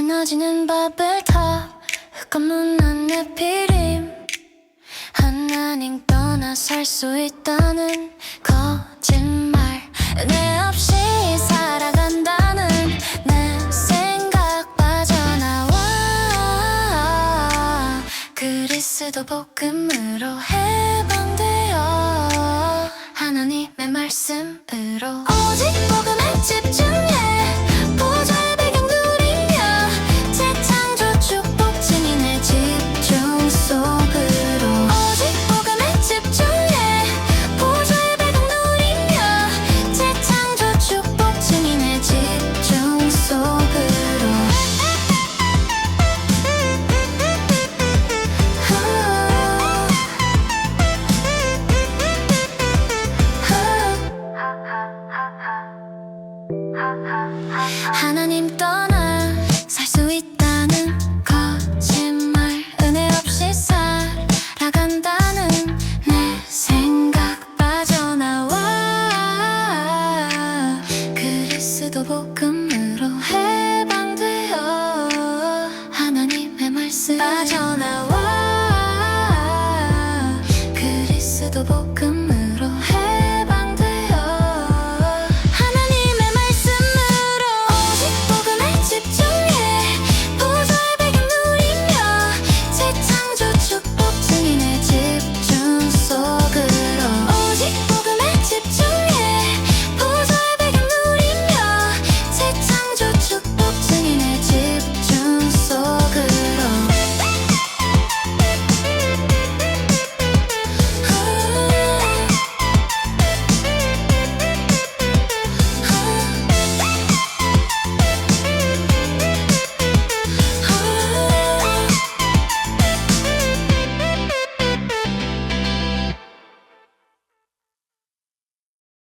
무너지는 버블탑 흑검문한 내 피림. 하나님 떠나 살 수 있다는 거짓말. 내 없이 살아간다는 내 생각 빠져나와. 그리스도 복음으로 해방되어 하나님의 말씀으로 오직 복음에 집중 하나님 떠나 살 수 있다는 거짓말 은혜 없이 살아간다는 내 생각 빠져나와. 그리스도 복음으로 해방되어 하나님의 말씀 빠져나와. 그리스도 복음